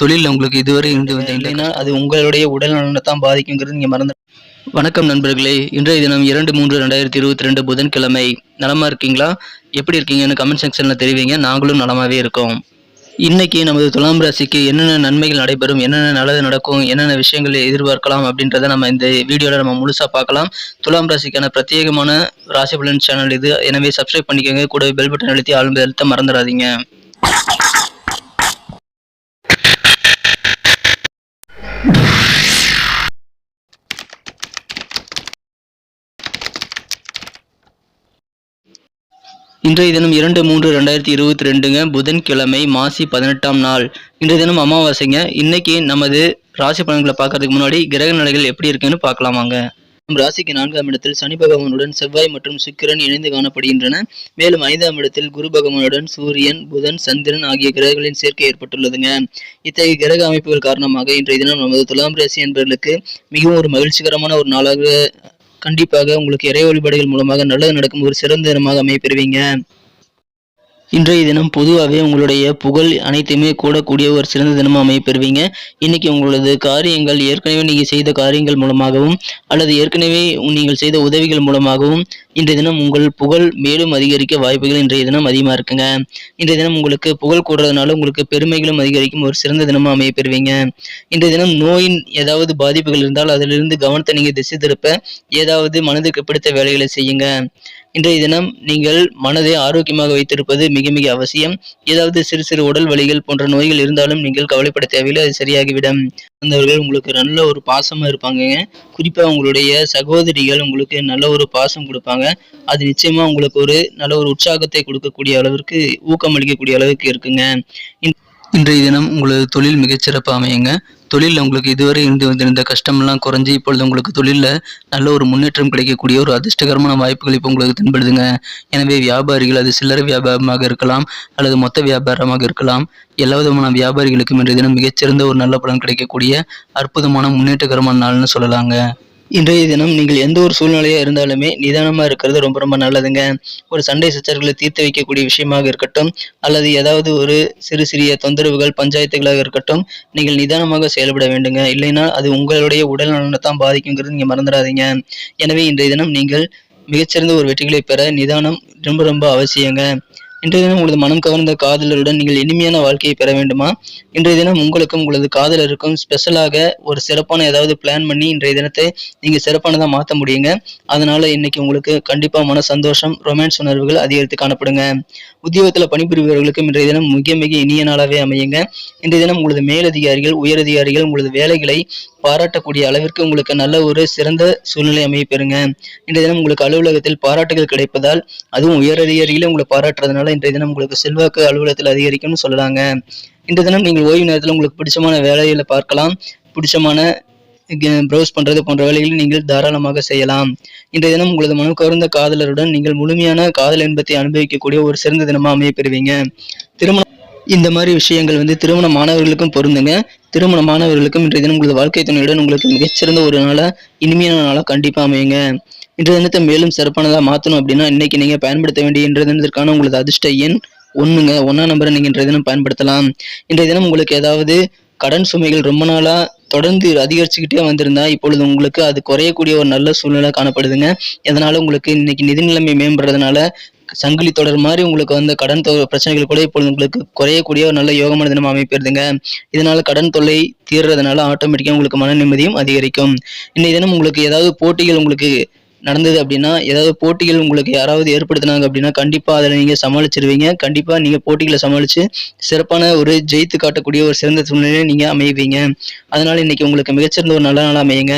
தொழிலில் உங்களுக்கு இதுவரை இருந்து வந்த இல்லைன்னா அது உங்களுடைய உடல் நலனை தான் பாதிக்குங்கிறது நீங்கள் மறந்து வணக்கம் நண்பர்களே இன்றைய தினம் இரண்டு மூன்று ரெண்டாயிரத்தி இருபத்தி ரெண்டு புதன்கிழமை. நலமா இருக்கீங்களா? எப்படி இருக்கீங்கன்னு கமெண்ட் செக்ஷனில் தெரிவிங்க. நாங்களும் நலமாவே இருக்கோம். இன்னைக்கு நமது துலாம் ராசிக்கு என்னென்ன நன்மைகள் நடைபெறும் என்னென்ன நல்லது நடக்கும் என்னென்ன விஷயங்களை எதிர்பார்க்கலாம் அப்படின்றத நம்ம இந்த வீடியோவில் நம்ம முழுசாக பார்க்கலாம். துலாம் ராசிக்கான பிரத்யேகமான ராசி பலன் சேனல் இது. எனவே சப்ஸ்கிரைப் பண்ணிக்கோங்க. கூட பெல் பட்டன் அழுத்தி ஆளுமை அழுத்த மறந்துடாதீங்க. இன்றைய தினம் இரண்டு மூன்று ரெண்டாயிரத்தி இருபத்தி ரெண்டுங்க புதன்கிழமை மாசி பதினெட்டாம் நாள். இன்றைய தினம் அமாவாசைங்க. இன்னைக்கு நமது ராசி பலன்களை பார்க்கறதுக்கு முன்னாடி கிரக நிலைகள் எப்படி இருக்குன்னு பார்க்கலாமாங்க. நம் ராசிக்கு நான்காம் இடத்தில் சனி பகவானுடன் செவ்வாய் மற்றும் சுக்கிரன் இணைந்து காணப்படுகின்றன. மேலும் ஐந்தாம் இடத்தில் குரு பகவானுடன் சூரியன் புதன் சந்திரன் ஆகிய கிரகங்களின் சேர்க்கை ஏற்பட்டுள்ளதுங்க. இத்தகைய கிரக அமைப்புகள் காரணமாக இன்றைய தினம் நமது துலாம் ராசி என்பவர்களுக்கு மிகவும் ஒரு மகிழ்ச்சிகரமான ஒரு நாளாக கண்டிப்பாக உங்களுக்கு இறை வழிபாடுகள் மூலமாக நல்லது நடக்கும் ஒரு சிறந்த தினமாக அமைப்பெறுவீங்க இன்றைய தினம் பொதுவாகவே உங்களுடைய புகழ் அனைத்துமே கூடக்கூடிய ஒரு சிறந்த தினமாக அமைப்பெறுவீங்க இன்னைக்கு உங்களது காரியங்கள் ஏற்கனவே நீங்கள் செய்த காரியங்கள் மூலமாகவும் அல்லது ஏற்கனவே நீங்கள் செய்த உதவிகள் மூலமாகவும் இன்றைய தினம் உங்கள் புகழ் மேலும் அதிகரிக்க வாய்ப்புகள் இன்றைய தினம் அதிகமாக இருக்குங்க. இன்றைய தினம் உங்களுக்கு புகழ் கூடுறதுனால உங்களுக்கு பெருமைகளும் அதிகரிக்கும் ஒரு சிறந்த தினமாக அமைப்பெறுவீங்க இன்றைய தினம் நோயின் ஏதாவது பாதிப்புகள் இருந்தால் அதிலிருந்து கவனத்தை நீங்கள் திசை திருப்ப ஏதாவது மனதுக்கு பிடித்த வேலைகளை செய்யுங்க. இன்றைய தினம் நீங்கள் மனதை ஆரோக்கியமாக வைத்திருப்பது மிக மிக அவசியம். ஏதாவது சிறு சிறு உடல் வலிகள் போன்ற நோய்கள் இருந்தாலும் நீங்கள் கவலைப்பட தேவையில்லை அது சரியாகிவிடும். வந்தவர்கள் உங்களுக்கு நல்ல ஒரு பாசமாக இருப்பாங்க. குறிப்பாக உங்களுடைய சகோதரிகள் உங்களுக்கு நல்ல ஒரு பாசம் கொடுப்பாங்க. அது நிச்சயமாக உங்களுக்கு ஒரு நல்ல ஒரு உற்சாகத்தை கொடுக்கக்கூடிய அளவிற்கு ஊக்கம் அளிக்கக்கூடிய அளவுக்கு இருக்குங்க. இன்- இன்றைய தினம் உங்களது தொழில் மிகச்சிறப்பாக அமையுங்க. தொழிலில் உங்களுக்கு இதுவரை இருந்து வந்திருந்த கஷ்டமெல்லாம் குறைஞ்சி இப்பொழுது உங்களுக்கு தொழிலில் நல்ல ஒரு முன்னேற்றம் கிடைக்கக்கூடிய ஒரு அதிர்ஷ்டகரமான வாய்ப்புகள் இப்போ உங்களுக்கு தென்படுதுங்க. எனவே வியாபாரிகள் அது சில்லறை வியாபாரமாக இருக்கலாம் அல்லது மொத்த வியாபாரமாக இருக்கலாம். எல்லா விதமான வியாபாரிகளுக்கும் இன்றைய தினம் மிகச்சிறந்த ஒரு நல்ல பலன் கிடைக்கக்கூடிய அற்புதமான முன்னேற்றகரமான நாள்னு சொல்லலாங்க. இன்றைய தினம் நீங்கள் எந்த ஒரு சூழ்நிலையாக இருந்தாலுமே நிதானமாக இருக்கிறது ரொம்ப ரொம்ப நல்லதுங்க. ஒரு சண்டை சச்சரவுகளை தீர்த்து வைக்கக்கூடிய விஷயமாக இருக்கட்டும் அல்லது ஏதாவது ஒரு சிறு சிறிய தொந்தரவுகள் பஞ்சாயத்துகளாக இருக்கட்டும் நீங்கள் நிதானமாக செயல்பட வேண்டுங்க. இல்லைன்னா அது உங்களுடைய உடல் நலனை தான் பாதிக்குங்கிறது நீங்கள் மறந்துடாதீங்க. எனவே இன்றைய தினம் நீங்கள் மிகச்சிறந்த ஒரு வெற்றிகளை பெற நிதானம் ரொம்ப ரொம்ப அவசியங்க. இன்றைய தினம் உங்களது மனம் கவர்ந்த காதலருடன் நீங்கள் இனிமையான வாழ்க்கையை பெற வேண்டுமா? இன்றைய தினம் உங்களுக்கும் உங்களது காதலருக்கும் ஸ்பெஷலாக ஒரு சிறப்பான ஏதாவது பிளான் பண்ணி இன்றைய தினத்தை நீங்கள் சிறப்பானதாக மாற்ற முடியுங்க. அதனால இன்னைக்கு உங்களுக்கு கண்டிப்பாக மன சந்தோஷம் ரொமான்ஸ் உணர்வுகள் அதிகரித்து காணப்படுங்க. உத்தியோகத்தில் பணிபுரிபவர்களுக்கும் இன்றைய தினம் மிக மிக இனிய நாளாகவே அமையுங்க. இன்றைய தினம் உங்களது மேலதிகாரிகள் உயரதிகாரிகள் உங்களது வேலைகளை பாராட்டக்கூடிய அளவிற்கு உங்களுக்கு நல்ல ஒரு சிறந்த சூழ்நிலை அமைய பெறுங்க. இன்றைய தினம் உங்களுக்கு அலுவலகத்தில் பாராட்டுகள் கிடைப்பதால் அதுவும் உயரதிகாரிகளே உங்களை பாராட்டுறதுனால இன்றைய தினம் உங்களுக்கு செல்வாக்கு அலுவலகத்தில் அதிகரிக்கும்னு சொல்லலாங்க இன்றைய தினம் நீங்கள் ஓய்வு நேரத்தில் உங்களுக்கு பிடிச்சமான வேலைகளை பார்க்கலாம். பிடிச்சமான ப்ரௌஸ் பண்ணுறது போன்ற வேலைகளை நீங்கள் தாராளமாக செய்யலாம். இன்றைய தினம் உங்களது மனம் கவர்ந்த காதலருடன் நீங்கள் முழுமையான காதல் இன்பத்தை அனுபவிக்கக்கூடிய ஒரு சிறந்த தினமா அமைய பெறுவீங்க திருமணம் இந்த மாதிரி விஷயங்கள் வந்து திருமண மாணவர்களுக்கும் பொருந்துங்க. திருமண மாணவர்களுக்கும் இன்றைய தினம் உங்களது வாழ்க்கை துணையுடன் உங்களுக்கு மிகச்சிறந்த ஒரு நாளா இனிமையான நாளா கண்டிப்பா அமையுங்க. இன்றைய தினத்தை மேலும் சிறப்பானதாக மாற்றணும் அப்படின்னா இன்னைக்கு நீங்கள் பயன்படுத்த வேண்டிய இன்றைய தினத்திற்கான உங்களது அதிர்ஷ்ட எண் ஒன்றுங்க ஒன்னா நம்பரை நீங்கள் இன்றைய தினம் பயன்படுத்தலாம். இன்றைய தினம் உங்களுக்கு ஏதாவது கடன் சுமைகள் ரொம்ப நாளாக தொடர்ந்து அதிகரிச்சுக்கிட்டே வந்திருந்தா இப்பொழுது உங்களுக்கு அது குறையக்கூடிய ஒரு நல்ல சூழ்நிலை காணப்படுதுங்க. இதனால உங்களுக்கு இன்னைக்கு நிதி நிலைமை மேம்படுறதுனால சங்கிலி தொடர் மாதிரி உங்களுக்கு வந்த கடன் தொ பிரச்சனைகள் கூட இப்பொழுது உங்களுக்கு குறையக்கூடிய ஒரு நல்ல யோகமான தினம் அமைப்பிருதுங்க இதனால கடன் தொல்லை தீர்றதுனால ஆட்டோமேட்டிக்காக உங்களுக்கு மன நிம்மதியும் அதிகரிக்கும். இன்னைய தினம் உங்களுக்கு ஏதாவது போட்டிகள் உங்களுக்கு நடந்தது அப்படின்னா ஏதாவது போட்டிகள் உங்களுக்கு யாராவது ஏற்படுத்தினாங்க அப்படின்னா கண்டிப்பாக அதில் நீங்கள் சமாளிச்சிருவீங்க. கண்டிப்பாக நீங்கள் போட்டிகளை சமாளித்து சிறப்பான ஒரு ஜெயித்து காட்டக்கூடிய ஒரு சிறந்த சூழ்நிலையை நீங்கள் அமைவீங்க. அதனால் இன்னைக்கு உங்களுக்கு மிகச்சிறந்த ஒரு நல்ல நாள் அமையுங்க.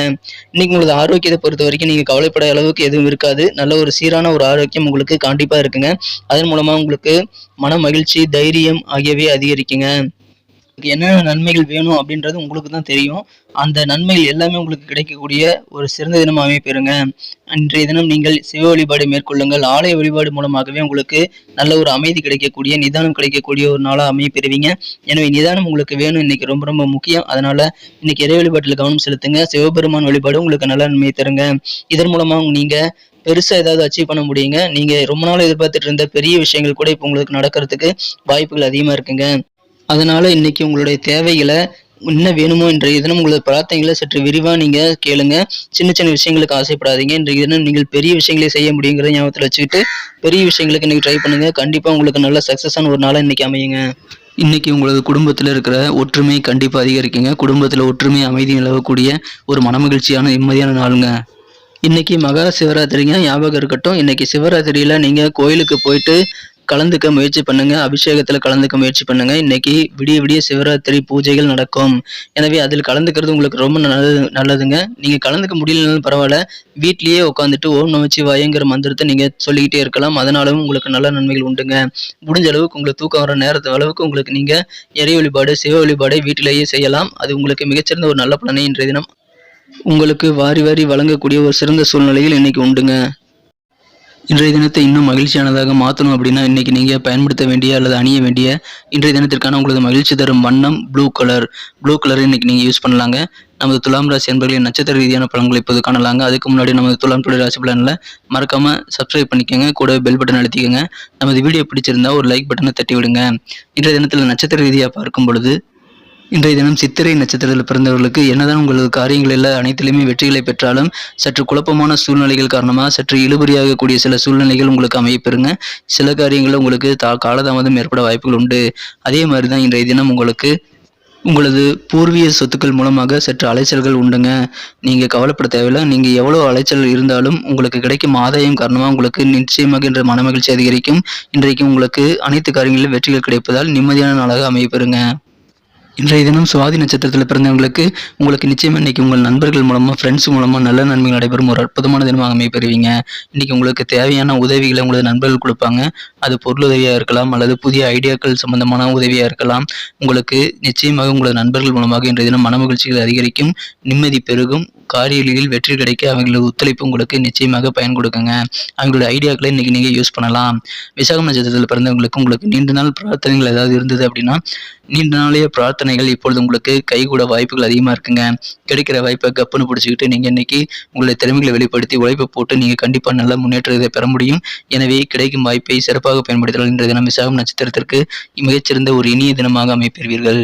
இன்னைக்கு உங்களது ஆரோக்கியத்தை பொறுத்த வரைக்கும் நீங்கள் கவலைப்பட அளவுக்கு எதுவும் இருக்காது. நல்ல ஒரு சீரான ஒரு ஆரோக்கியம் உங்களுக்கு கண்டிப்பாக இருக்குங்க. அதன் மூலமாக உங்களுக்கு மன மகிழ்ச்சி தைரியம் ஆகியவை அதிகரிக்குங்க. என்னென்ன நன்மைகள் வேணும் அப்படின்றது உங்களுக்கு தான் தெரியும். அந்த நன்மைகள் எல்லாமே உங்களுக்கு கிடைக்கக்கூடிய ஒரு சிறந்த தினம் அமைப்பெறுங்க அன்றைய தினம் நீங்கள் சிவ வழிபாடு மேற்கொள்ளுங்கள். ஆலய வழிபாடு மூலமாகவே உங்களுக்கு நல்ல ஒரு அமைதி கிடைக்கக்கூடிய நிதானம் கிடைக்கக்கூடிய ஒரு நாளாக அமைப்பெறுவீங்க எனவே நிதானம் உங்களுக்கு வேணும். இன்னைக்கு ரொம்ப ரொம்ப முக்கியம். அதனால இன்னைக்கு இறை வழிபாட்டில் கவனம் செலுத்துங்க. சிவபெருமான் வழிபாடு உங்களுக்கு நல்ல நன்மையை தருங்க. இதன் மூலமாக நீங்கள் பெருசாக ஏதாவது அச்சீவ் பண்ண முடியுங்க. நீங்கள் ரொம்ப நாள் எதிர்பார்த்துட்டு இருந்த பெரிய விஷயங்கள் கூட இப்போ உங்களுக்கு நடக்கிறதுக்கு வாய்ப்புகள் அதிகமாக இருக்குங்க. அதனால இன்னைக்கு உங்களுடைய தேவைகளை என்ன வேணுமோ இன்றைய தினம் உங்களது பிரார்த்தனைகளை சற்று விரிவாக நீங்கள் கேளுங்க. சின்ன சின்ன விஷயங்களுக்கு ஆசைப்படாதீங்க. இன்றைய தினம் நீங்கள் பெரிய விஷயங்களை செய்ய முடியுங்கிறத ஞாபகத்தில் வச்சுக்கிட்டு பெரிய விஷயங்களுக்கு இன்னைக்கு ட்ரை பண்ணுங்க. கண்டிப்பாக உங்களுக்கு நல்ல சக்ஸஸான ஒரு நாளாக இன்றைக்கி அமையுங்க. இன்றைக்கி உங்களது குடும்பத்தில் இருக்கிற ஒற்றுமை கண்டிப்பாக அதிகரிக்குங்க. குடும்பத்தில் ஒற்றுமை அமைதி நிலவக்கூடிய ஒரு மனமகிழ்ச்சியான நிம்மதியான நாளுங்க. இன்னைக்கு மகா சிவராத்திரிங்க. ஞாபகம் இருக்கட்டும். இன்னைக்கு சிவராத்திரியில் நீங்கள் கோயிலுக்கு போயிட்டு கலந்துக்க முயற்சி பண்ணுங்க அபிஷேகத்துல கலந்துக்க முயற்சி பண்ணுங்க. இன்னைக்கு விடிய விடிய சிவராத்திரி பூஜைகள் நடக்கும். எனவே அதில் கலந்துக்கிறது உங்களுக்கு ரொம்ப நல்லது நல்லதுங்க. நீங்க கலந்துக்க முடியலனாலும் பரவாயில்ல. வீட்லயே உட்காந்துட்டு ஓம் நமச்சிவாயங்கிற மந்திரத்தை நீங்க சொல்லிக்கிட்டே இருக்கலாம். அதனாலும் உங்களுக்கு நல்ல நன்மைகள் உண்டுங்க. முடிஞ்ச அளவுக்கு உங்களுக்கு தூக்கம் வர நேரத்து அளவுக்கு உங்களுக்கு நீங்க இறை வழிபாடு சிவ வழிபாடை வீட்டிலேயே செய்யலாம். அது உங்களுக்கு மிகச்சிறந்த ஒரு நல்ல பலனை இன்றைய தினம் உங்களுக்கு வாரி வாரி வழங்கக்கூடிய ஒரு சிறந்த சூழ்நிலையில் இன்னைக்கு உண்டுங்க. இன்றைய தினத்தை இன்னும் மகிழ்ச்சியானதாக மாற்றணும் அப்படின்னா இன்றைக்கி நீங்கள் பயன்படுத்த வேண்டிய அல்லது அணிய வேண்டிய இன்றைய தினத்திற்கான உங்களது மகிழ்ச்சி தரும் வண்ணம் ப்ளூ கலர் ப்ளூ கலர் இன்றைக்கி நீங்கள் யூஸ் பண்ணலாங்க. நமது துலாம் ராசி என்பர்களின் நட்சத்திர ரீதியான பலன்களை இப்போது காணலாங்க. அதுக்கு முன்னாடி நமது துலாம் தொழில் ராசி பலனில் மறக்காமல் சப்ஸ்கிரைப் பண்ணிக்கோங்க. கூட பெல் பட்டன் அழுத்திக்கோங்க. நமது வீடியோ பிடிச்சிருந்தா ஒரு லைக் பட்டனை தட்டி விடுங்க இன்றைய தினத்தில் நட்சத்திர ரீதியாக பார்க்கும் பொழுது இன்றைய தினம் சித்திரை நட்சத்திரத்தில் பிறந்தவர்களுக்கு என்னதான் உங்களது காரியங்கள் எல்லாம் அனைத்திலுமே வெற்றிகளை பெற்றாலும் சற்று குழப்பமான சூழ்நிலைகள் காரணமாக சற்று இழுபறியாகக்கூடிய சில சூழ்நிலைகள் உங்களுக்கு அமையப்பெறுங்க. சில காரியங்களில் உங்களுக்கு தா காலதாமதம் ஏற்பட வாய்ப்புகள் உண்டு. அதே மாதிரி தான் இன்றைய தினம் உங்களுக்கு உங்களது பூர்வீக சொத்துக்கள் மூலமாக சற்று அலைச்சல்கள் உண்டுங்க. நீங்கள் கவலைப்பட தேவையில்லை. நீங்கள் எவ்வளோ அலைச்சல் இருந்தாலும் உங்களுக்கு கிடைக்கும் ஆதாயம் காரணமாக உங்களுக்கு நிச்சயமாக இன்று மனமகிழ்ச்சி அதிகரிக்கும். இன்றைக்கு உங்களுக்கு அனைத்து காரியங்களிலும் வெற்றிகள் கிடைப்பதால் நிம்மதியான நாளாக அமையப்பெறுங்க. இன்றைய தினம் சுவாதி நட்சத்திரத்தில் பிறந்தவங்களுக்கு உங்களுக்கு நிச்சயம் இன்னைக்கு உங்கள் நண்பர்கள் மூலமாக ஃப்ரெண்ட்ஸ் மூலமாக நல்ல நன்மைகள் நடைபெறும். ஒரு அற்புதமான தினமாக அமைய பெறுவீங்க இன்னைக்கு உங்களுக்கு தேவையான உதவிகளை உங்களது நண்பர்கள் கொடுப்பாங்க. அது பொருளுதவியாக இருக்கலாம் அல்லது புதிய ஐடியாக்கள் சம்பந்தமான உதவியாக இருக்கலாம். உங்களுக்கு நிச்சயமாக உங்களது நண்பர்கள் மூலமாக இன்றைய தினம் மனமகிழ்ச்சிகள் அதிகரிக்கும் நிம்மதி பெருகும் காரியங்களில் வெற்றி கிடைக்க அவங்களது ஒத்துழைப்பு உங்களுக்கு நிச்சயமாக பயன் கொடுக்குங்க. அவங்களோட ஐடியாக்களை இன்னைக்கு நீங்கள் யூஸ் பண்ணலாம். விசாகம் நட்சத்திரத்தில் பிறந்தவங்களுக்கு உங்களுக்கு நீண்ட நாள் பிரார்த்தனைகள் ஏதாவது இருந்தது அப்படின்னா நீண்ட நாளைய பிரார்த்தனைகள் இப்பொழுது உங்களுக்கு கைகூட வாய்ப்புகள் அதிகமாக இருக்குங்க. கிடைக்கிற வாய்ப்பை கப்புன்னு பிடிச்சிக்கிட்டு நீங்கள் இன்னைக்கு உங்களுடைய திறமைகளை வெளிப்படுத்தி உழைப்பை போட்டு நீங்கள் கண்டிப்பாக நல்ல முன்னேற்றத்தை பெற முடியும். எனவே கிடைக்கும் வாய்ப்பை சிறப்பாக பயன்படுத்தலாம் இன்றைய தினம் விசாகம் நட்சத்திரத்திற்கு மிகச்சிறந்த ஒரு இனிய தினமாக அமைப்பெறுவீர்கள்.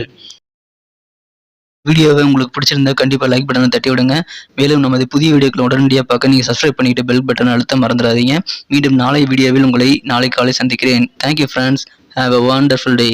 வீடியோவை உங்களுக்கு பிடிச்சிருந்தா கண்டிப்பாக லைக் பட்டனை தட்டி விடுங்க. மேலும் நமது புதிய வீடியோக்களை உடனடியாக பார்க்க நீங்கள் சப்ஸ்கிரைப் பண்ணிட்டு பெல் பட்டன் அழுத்த மறந்துடாதீங்க. மீண்டும் நாளை வீடியோவில் உங்களை நாளை காலை சந்திக்கிறேன். Thank you friends have a wonderful day